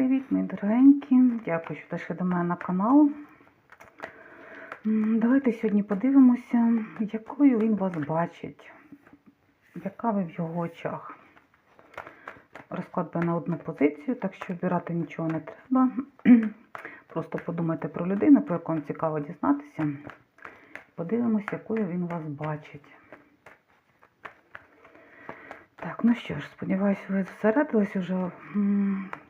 Привіт, мої дорогенькі! Дякую, що прийшли до мене на канал. Давайте сьогодні подивимося, якою він вас бачить, яка ви в його очах. Розклад буде на одну позицію, так що обирати нічого не треба. Просто подумайте про людину, про яку вам цікаво дізнатися. Подивимося, якою він вас бачить. Так, ну що ж, сподіваюся, ви зосередились вже,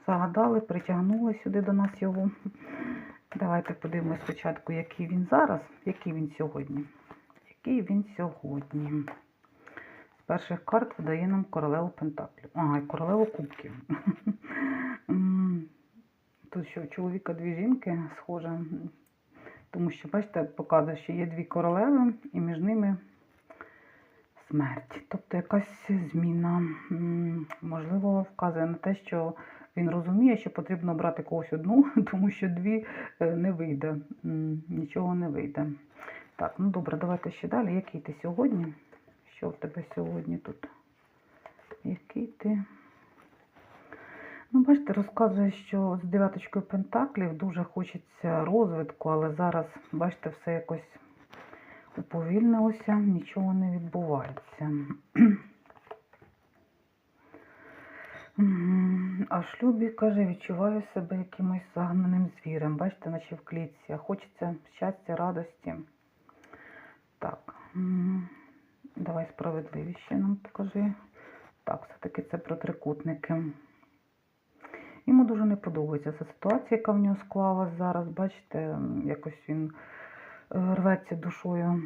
загадали, притягнули сюди до нас його. Давайте подивимось спочатку, який він зараз, який він сьогодні. Який він сьогодні. З перших карт видає нам королеву Пентаклів. А, і королеву кубків. Тут що, чоловіка дві жінки схоже. Тому що, бачите, показує, що є дві королеви, і між ними смерть. Тобто якась зміна, можливо, вказує на те, що він розуміє, що потрібно брати когось одну, тому що дві е, не вийде, нічого не вийде. Так, ну добре, давайте ще далі. Який ти сьогодні? Що в тебе сьогодні тут? Який ти? Ну, бачите, розказує, що з дев'яточкою пентаклів дуже хочеться розвитку, але зараз, бачите, все якось уповільнилося, нічого не відбувається. А шлюбі, каже, відчуваю себе якимось загнаним звірем. Бачите, наче в клітці. Хочеться щастя, радості. Так. Давай справедливість ще нам покажи. Так, все-таки це про трикутники. Йому дуже не подобається ця ситуація, яка в нього склалась зараз. Бачите, якось він рветься душою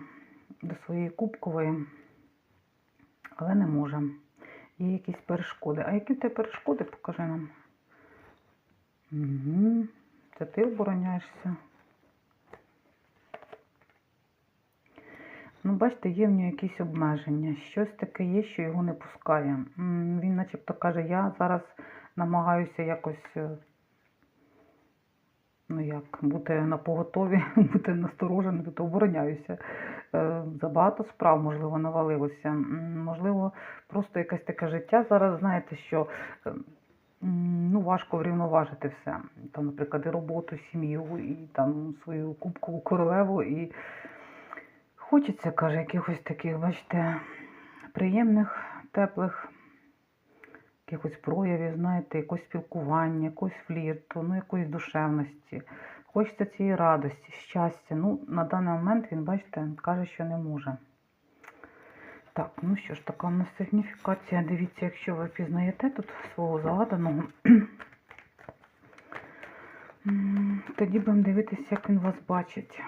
до своєї кубкової, але не може. Є якісь перешкоди. А які в перешкоди, покажи нам. Угу. Це ти обороняєшся. Ну, бачите, є в нього якісь обмеження. Щось таке є, що його не пускає. Він начебто каже, я зараз намагаюся якось, е, ну як, бути на поготові, бути настороженим, тобто обороняюся. Е, Забагато справ, можливо, навалилося. Можливо, просто якесь таке життя зараз, знаєте, що е, ну, важко врівноважити все. Там, наприклад, і роботу, сім'ю, і там свою кубкову королеву. І хочеться, каже, якихось таких, бачите, приємних, теплих якихось проявів, знаєте, якогось спілкування, якогось флірту, ну, якоїсь душевності. Хочеться цієї радості, щастя. Ну, на даний момент він, бачите, каже, що не може. Так, ну що ж, така у нас сигніфікація. Дивіться, якщо ви пізнаєте тут свого загаданого, тоді будемо дивитися, як він вас бачить.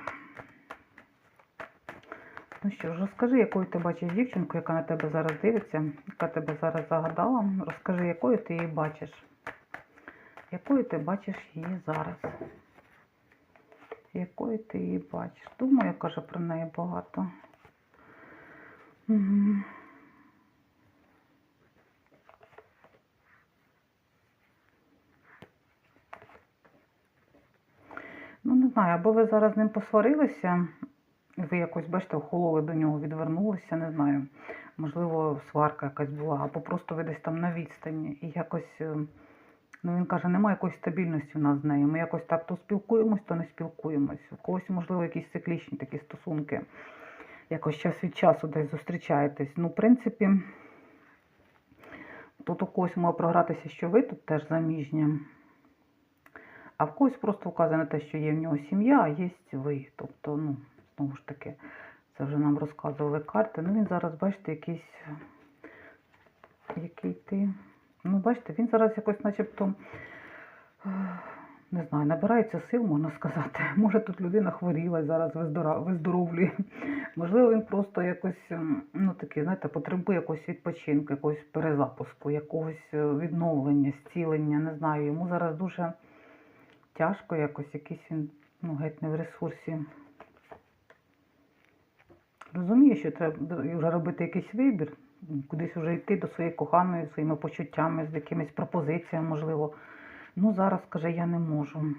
Ну що ж, розкажи, якою ти бачиш дівчинку, яка на тебе зараз дивиться, яка тебе зараз загадала. Розкажи, якою ти її бачиш. Якою ти бачиш її зараз? Якою ти її бачиш? Думаю, каже про неї багато. Угу. Ну, не знаю, або ви зараз з ним посварилися, ви якось, бачите, охололи до нього, відвернулися, не знаю. Можливо, сварка якась була, або просто ви десь там на відстані. І якось, е, ну він каже, немає якоїсь стабільності в нас з нею. Ми якось так то спілкуємось, то не спілкуємось. У когось, можливо, якісь циклічні такі стосунки. Якось час від часу десь зустрічаєтесь. Ну, в принципі, тут у когось може програтися, що ви тут теж заміжня. А в когось просто вказано те, що є в нього сім'я, а є ви. Тобто, ну, знову ж таки, це вже нам розказували карти. Ну, він зараз, бачите, якийсь. Який ти. Ну, бачите, він зараз якось начебто. Не знаю, набирається сил, можна сказати. Може тут людина хворіла і зараз виздоровлює. Можливо, він просто якось, ну такий, знаєте, потребує якогось відпочинку, якогось перезапуску, якогось е, відновлення, зцілення, не знаю. Йому зараз дуже тяжко якось, якийсь він, ну, геть не в ресурсі. Розуміє, що треба вже робити якийсь вибір, кудись вже йти до своєї коханої, своїми почуттями, з якимись пропозиціями, можливо. Ну, зараз, каже, я не можу.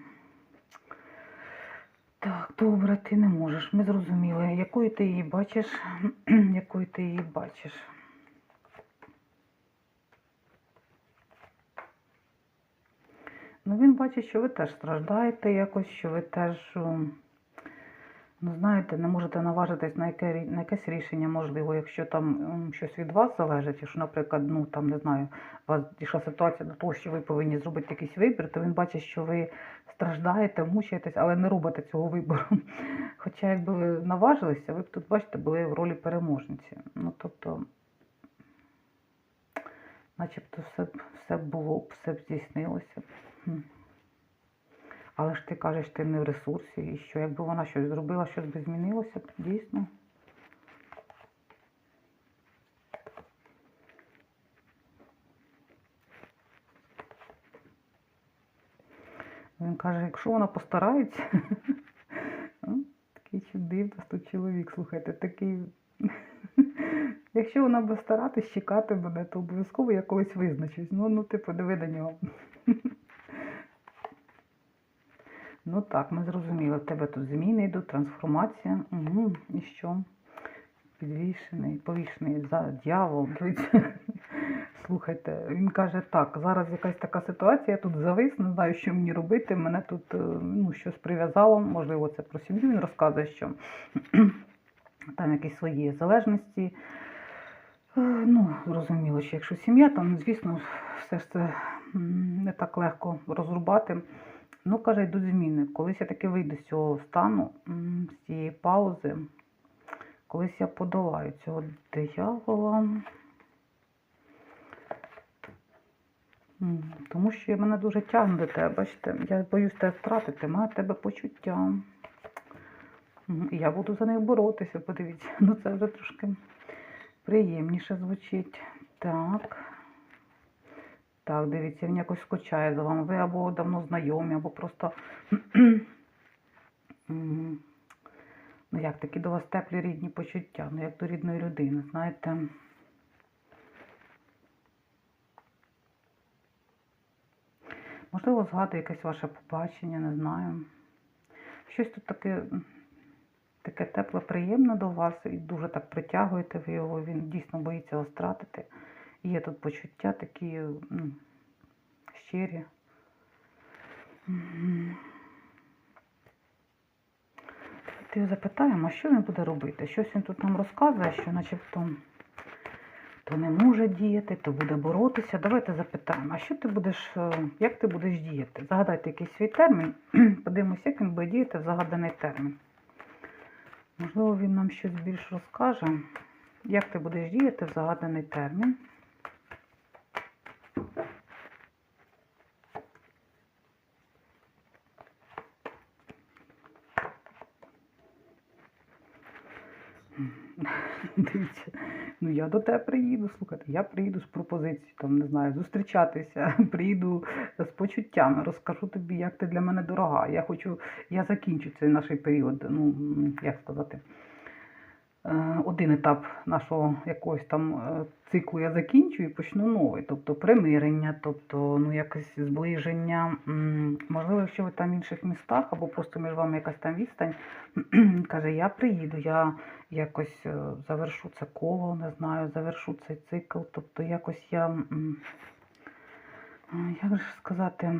Так, добре, ти не можеш. Ми зрозуміли, якою ти її бачиш, якою ти її бачиш. Ну, він бачить, що ви теж страждаєте якось, що ви теж, ну, знаєте, не можете наважитись на, яке, на якесь рішення, можливо, якщо там щось від вас залежить, якщо, наприклад, ну там не знаю, у вас дійшла ситуація до того, що ви повинні зробити якийсь вибір, то він бачить, що ви страждаєте, мучаєтесь, але не робите цього вибору. Хоча, якби ви наважилися, ви б тут, бачите, були в ролі переможниці. Ну, тобто, начебто все, все було б, все б здійснилося. Але ж ти кажеш, ти не в ресурсі, і що якби вона щось зробила, щось би змінилося б, дійсно. Він каже, якщо вона постарається, Ну, такий чудив тут чоловік, слухайте, такий. Якщо вона буде старатись чекати мене, то обов'язково я колись визначусь. Ну, ну, типу, диви до нього. Ну так, ми зрозуміли, в тебе тут зміни йдуть, трансформація. Угу. І що? Підвішений, повішений за дьявол. Слухайте, він каже, так, зараз якась така ситуація, я тут завис, не знаю, що мені робити. Мене тут е, ну, щось прив'язало, можливо, це про сім'ю. Він розказує, що там якісь свої залежності. Е, Ну, зрозуміло, що якщо сім'я, то, ну, звісно, все ж це не так легко розрубати. Ну, каже, йдуть зміни. Колись я таки вийду з цього стану, з цієї паузи. Колись я подолаю цього диявола. Тому що мене дуже тягне до тебе, бачите, я боюсь тебе втратити, маю тебе почуття. І я буду за них боротися, подивіться. Ну це вже трошки приємніше звучить. Так. Так, дивіться, він якось скучає за вами. Ви або давно знайомі, або просто. Ну, як такі до вас теплі рідні почуття, ну як до рідної людини, знаєте. Можливо, згадує якесь ваше побачення, не знаю. Щось тут таке, таке тепле, приємне до вас і дуже так притягуєте ви його, він дійсно боїться вас втратити. Є тут почуття такі м, щирі. Давайте його запитаємо, що він буде робити. Щось він тут нам розказує, що начебто то не може діяти, то буде боротися. Давайте запитаємо, а що ти будеш, е, як ти будеш діяти? Загадайте якийсь свій термін, подивимося, як він буде діяти в загаданий термін. Можливо, він нам щось більш розкаже. Як ти будеш діяти в загаданий термін? Дивіться, ну я до тебе приїду, слухати, я приїду з пропозицією, там, не знаю, зустрічатися, приїду з почуттями, розкажу тобі, як ти для мене дорога. Я хочу, я закінчу цей наш період, ну, як сказати, один етап нашого якогось там е, циклу я закінчу і почну новий, тобто примирення, тобто ну, якесь зближення. Можливо, якщо ви там в інших містах або просто між вами якась там відстань, каже, я приїду, я якось е, завершу це коло, не знаю, завершу цей цикл, тобто якось я, е, як же сказати,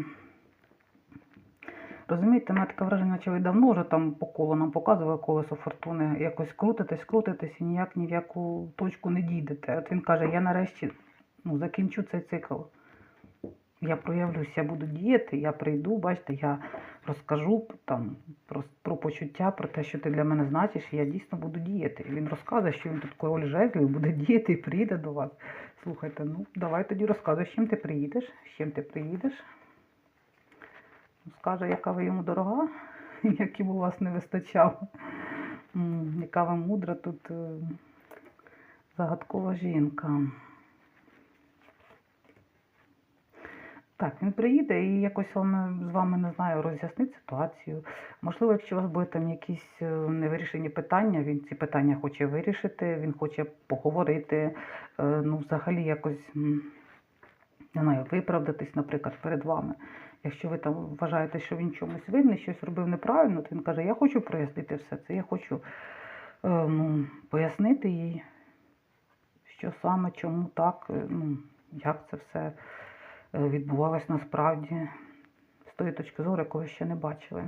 розумієте, мене таке враження, наче ви давно вже там по колу нам показували колесо фортуни, якось крутитесь, крутитесь і ніяк ні в яку точку не дійдете. От він каже, я нарешті ну, закінчу цей цикл. Я проявлюся, я буду діяти, я прийду, бачите, я розкажу там про, про почуття, про те, що ти для мене значиш, і я дійсно буду діяти. І він розказує, що він тут король жезлів, буде діяти і приїде до вас. Слухайте, ну давай тоді розказуй, з чим ти приїдеш, з чим ти приїдеш. Скаже, яка ви йому дорога, яким у вас не вистачало. Яка ви мудра тут е, загадкова жінка. Так, він приїде і якось вам, з вами, не знаю, роз'яснить ситуацію. Можливо, якщо у вас буде там якісь е, невирішені питання, він ці питання хоче вирішити, він хоче поговорити, е, ну, взагалі якось, не знаю, виправдатись, наприклад, перед вами. Якщо ви там вважаєте, що він чомусь винний, щось робив неправильно, то він каже, я хочу прояснити все це, я хочу е, ну, пояснити їй, що саме, чому так, е, ну, як це все е, відбувалось насправді. з тої точки зору, ви ще не бачили.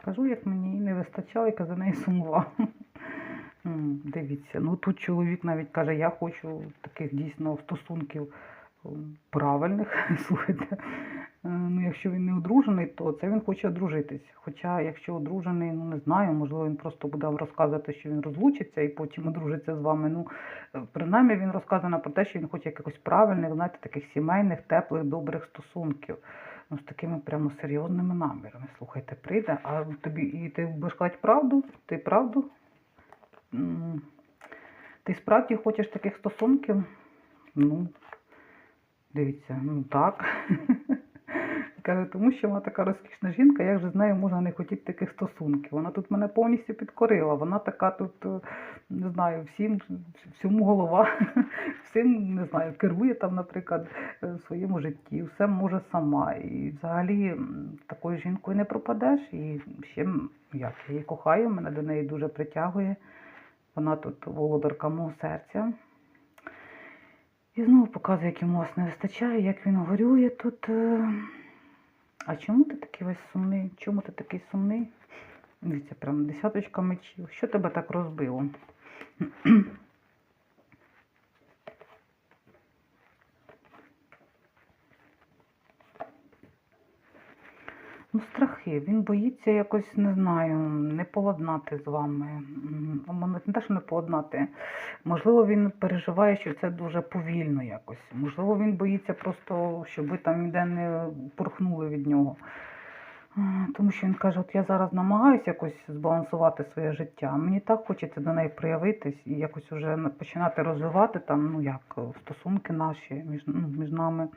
Скажу, як мені не вистачало, яка за неї сумувала. Дивіться, ну тут чоловік навіть каже, я хочу таких дійсно стосунків правильних. Слухайте, е, ну якщо він не одружений, то це він хоче одружитись. Хоча, якщо одружений, ну не знаю, можливо, він просто буде вам розказувати, що він розлучиться і потім одружиться з вами. Ну, е, принаймні він розказує про те, що він хоче якихось правильних, знаєте, таких сімейних, теплих, добрих стосунків. Ну, з такими прямо серйозними намірами. Слухайте, прийде, а тобі і ти будеш казати правду? Ти правду? Ти справді хочеш таких стосунків? Ну, дивіться, ну так. Каже, тому що вона така розкішна жінка, як же з нею можна не хотіти таких стосунків? Вона тут мене повністю підкорила. Вона така тут, е, не знаю, всім, всьому голова, всім, не знаю, керує там, наприклад, е, в своєму житті, все може сама. І взагалі такою жінкою не пропадеш. І ще як я її кохаю, мене до неї дуже притягує. Вона тут володарка мого серця. І знову показує, як йому вас не вистачає, як він горює тут. е. А чому ти такий весь сумний? Чому ти такий сумний? Дивіться, прям десяточка мечів. Що тебе так розбило? Ну, страхи. Він боїться якось, не знаю, не поладнати з вами. Мо- Не те, що не поладнати. Можливо, він переживає, що це дуже повільно якось. Можливо, він боїться просто, щоб ви там ніде не порхнули від нього. Тому що він каже, от я зараз намагаюся якось збалансувати своє життя. Мені так хочеться до неї проявитись і якось вже починати розвивати там, ну як, стосунки наші між, ну, між нами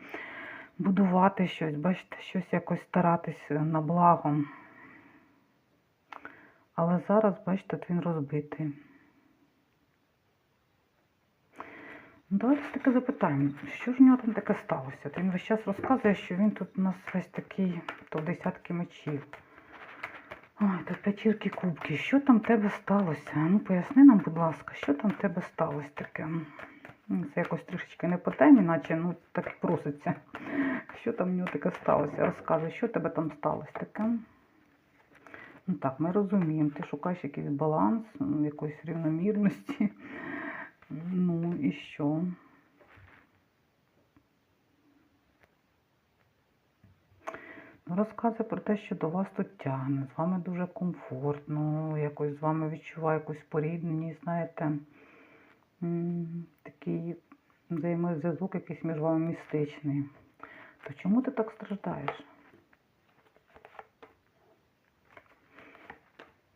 будувати щось, бачите, щось якось старатись е, на благо. Але зараз, бачите, він розбитий. Ну, Давайте таке запитаємо, що ж в нього там таке сталося? От він весь час розказує, що він тут у нас весь такий, то десятки мечів. Ой, то п'ятірки кубки. Що там в тебе сталося? Ну, поясни нам, будь ласка, що там в тебе сталося таке? Ну, Це якось трішечки не по темі, наче ну так і проситься. Що там в нього таке сталося? Розказуй, що тебе там сталося таке? Ну так, ми розуміємо, ти шукаєш якийсь баланс, якоїсь рівномірності. Ну і що? Ну, Розказує про те, що до вас тут тягне, з вами дуже комфортно, якось з вами відчуває якусь порідненість, знаєте, такий взаємозв'язок якийсь між вами містичний. То чому ти так страждаєш?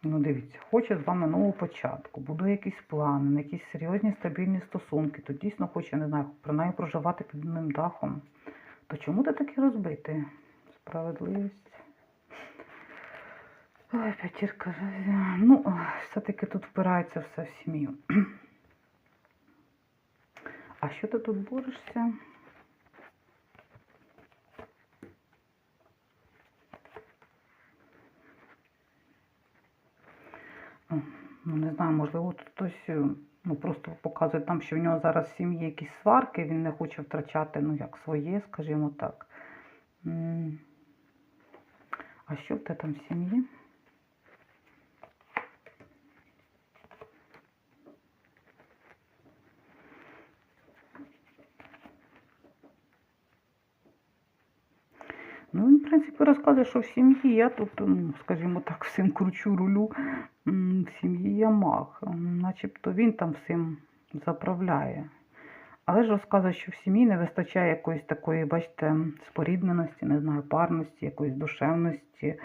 Ну, дивіться, хоче з вами нового початку, будує якісь плани, на якісь серйозні стабільні стосунки, то дійсно хоче, не знаю, принаймні проживати під одним дахом. То чому ти такий розбитий? Справедливість. Ой, п'ятірка. Ну, все-таки тут впирається все в сім'ю. А що ти тут борешся? Ну, не знаю, можливо, тут хтось е, ну, просто показує там, що в нього зараз в сім'ї якісь сварки, він не хоче втрачати, ну, як своє, скажімо так. А що в тебе там в сім'ї? Ну, він, в принципі, розказує, що в сім'ї я тут, ну, скажімо так, всім кручу рулю. В сім'ї я маг. Начебто він там всім заправляє. Але ж розказує, що в сім'ї не вистачає якоїсь такої, бачите, спорідненості, не знаю, парності, якоїсь душевності.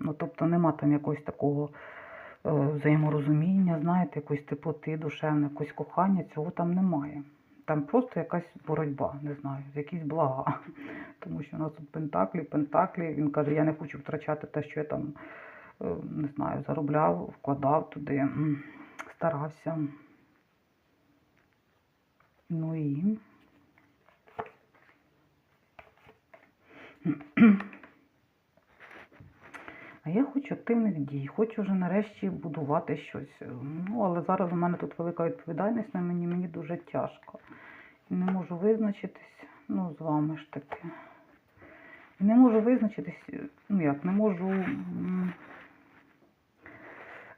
Ну, тобто нема там якогось такого е, взаєморозуміння, знаєте, якоїсь теплоти душевної, якогось кохання, цього там немає. Там просто якась боротьба, не знаю, якісь блага. Тому що у нас тут пентаклі, пентаклі. Він каже, я не хочу втрачати те, що я там, е, не знаю, заробляв, вкладав туди, старався. Ну і. А я хочу активних дій, хочу вже нарешті будувати щось. Ну, але зараз у мене тут велика відповідальність на мені, мені дуже тяжко. Не можу визначитись. ну, з вами ж таки. І не можу визначитись, ну як, не можу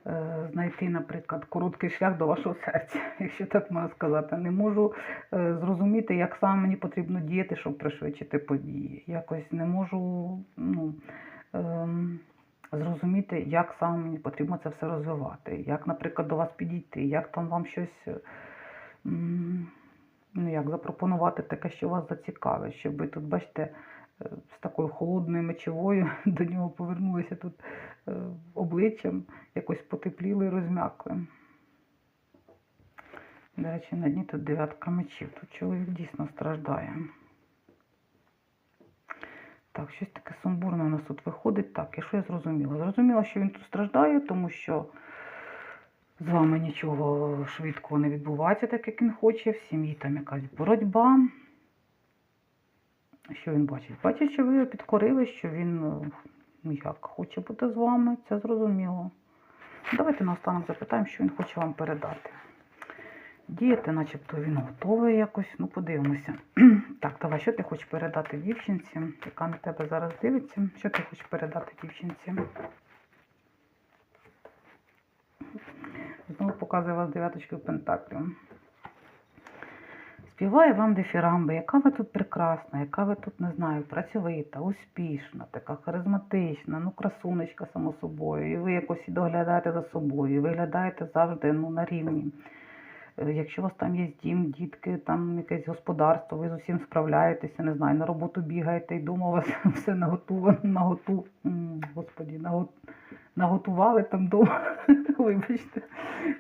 е, знайти, наприклад, короткий шлях до вашого серця, якщо так можна сказати. Не можу е, зрозуміти, як саме мені потрібно діяти, щоб пришвидшити події. Якось не можу ну, ем, зрозуміти, як саме мені потрібно це все розвивати, як, наприклад, до вас підійти, як там вам щось. Ну, як запропонувати таке, що вас зацікавить, щоб ви тут, бачите, е, з такою холодною мечовою до нього повернулися тут е, обличчям, якось потепліли і розм'якли. До речі, на дні тут дев'ятка мечів. Тут чоловік дійсно страждає. Так, щось таке сумбурне у нас тут виходить. Так, і що я зрозуміла? Зрозуміла, що він тут страждає, тому що з вами нічого швидкого не відбувається, так як він хоче. В сім'ї там якась боротьба. Що він бачить? Бачить, що ви його підкорили, що він ну, як хоче бути з вами, це зрозуміло. Давайте наостанок запитаємо, що він хоче вам передати. Діяти, начебто він готовий якось. Ну, подивимося. так, давай, що ти хочеш передати дівчинці, яка на тебе зараз дивиться? Що ти хочеш передати дівчинці? Знову показує вас дев'яточкою пентаклів. Співає вам дифірамби, яка ви тут прекрасна, яка ви тут, не знаю, працьовита, успішна, така харизматична, ну красунечка само собою. І ви якось і доглядаєте за собою, і виглядаєте завжди ну, на рівні. Е, Якщо у вас там є дім, дітки, там якесь господарство, ви з усім справляєтеся, не знаю, на роботу бігаєте і дома у вас все наготовано, наготу, господі, наго- наготували там вдома. Вибачте,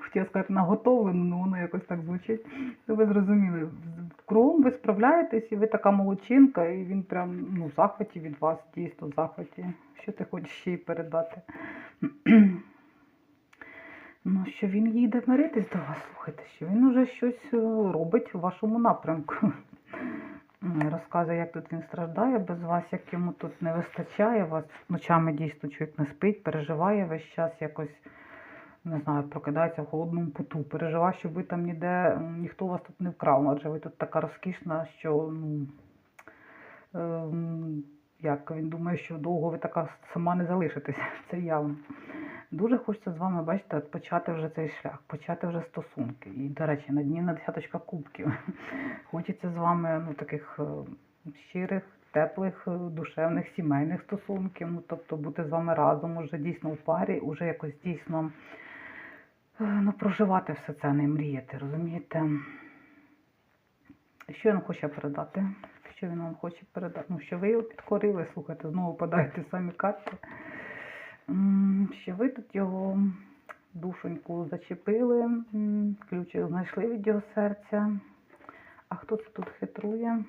хотіла сказати наготовлено, але воно якось так звучить. Ну, ви зрозуміли, кругом ви справляєтесь, і ви така молодчинка, і він прям ну, в захваті від вас, дійсно в захваті. Що ти хочеш ще й передати? Ну, що він їде миритись до вас, слухайте, що він уже щось е, робить в вашому напрямку. Розказує, як тут він страждає без вас, як йому тут не вистачає вас. Ночами дійсно чоловік не спить, переживає весь час якось, не знаю, прокидається в холодному поту. Переживає, щоб ви там ніде, ніхто вас тут не вкрав, адже ви тут така розкішна, що ну, ем, як він думає, що довго ви така сама не залишитеся. Це явно. Дуже хочеться з вами, бачите, почати вже цей шлях, почати вже стосунки. І, до речі, на дні на десяточка кубків. Хочеться з вами ну, таких е, щирих, теплих, е, душевних, сімейних стосунків. Ну, тобто бути з вами разом, уже дійсно в парі, уже якось дійсно е, ну, проживати все це, не мріяти, розумієте? Що він хоче передати? Що він вам хоче передати? Ну, що ви його підкорили, слухайте, знову подаєте самі карти. Що ви тут його душоньку зачепили, м, ключик знайшли від його серця. А хто це тут хитрує?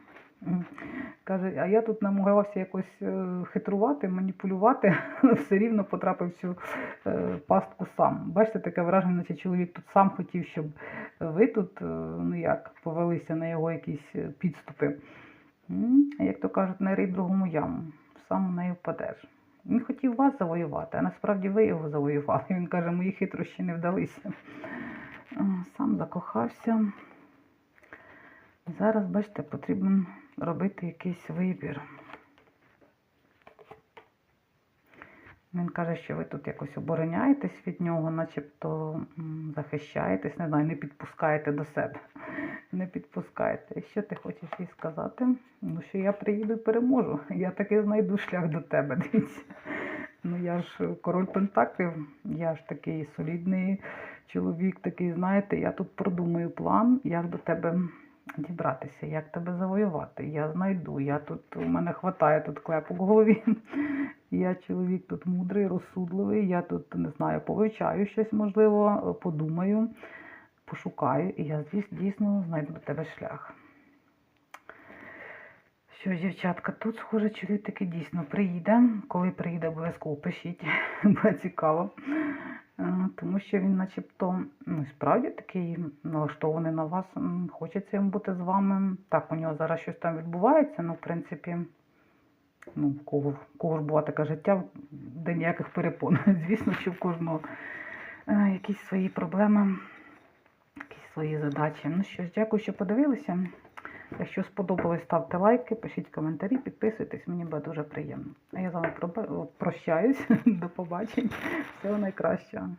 Каже, а я тут намагався якось е, хитрувати, маніпулювати, все рівно потрапив в цю е, пастку сам. Бачите, таке враження, наче чоловік тут сам хотів, щоб ви тут, е, ну як, повелися на його якісь підступи. Як то кажуть, не рий другому яму, сам в неї впадеш. Він хотів вас завоювати, а насправді ви його завоювали. Він каже, мої хитрощі не вдалися. Сам закохався. Зараз, бачите, потрібно робити якийсь вибір. Він каже, що ви тут якось обороняєтесь від нього, начебто захищаєтесь, не знаю, не підпускаєте до себе. Не підпускаєте. І що ти хочеш їй сказати? Ну, що я приїду і переможу. Я таки знайду шлях до тебе. Дивіться. Ну я ж король Пентаклів, я ж такий солідний чоловік, такий, знаєте, я тут продумаю план, як до тебе дібратися, як тебе завоювати. Я знайду. Я тут, у мене хватає тут клепок в голові. Я чоловік тут мудрий, розсудливий. Я тут не знаю, повивчаю щось, можливо, подумаю, пошукаю, і я дійсно знайду до тебе шлях. Що, ж, дівчатка, тут, схоже, чоловік таки дійсно приїде. Коли приїде, обов'язково пишіть, буде цікаво. Е, Тому що він начебто ну, справді такий налаштований на вас. Хочеться йому бути з вами. Так, у нього зараз щось там відбувається, ну, в принципі, ну, в кого, в кого ж була таке життя, де ніяких перепон. Звісно, що в кожного е, якісь свої проблеми, якісь свої задачі. Ну що ж, дякую, що подивилися. Якщо сподобалось, ставте лайки, пишіть коментарі, підписуйтесь, мені буде дуже приємно. А я з вами прощаюсь. До побачення. Всього найкращого.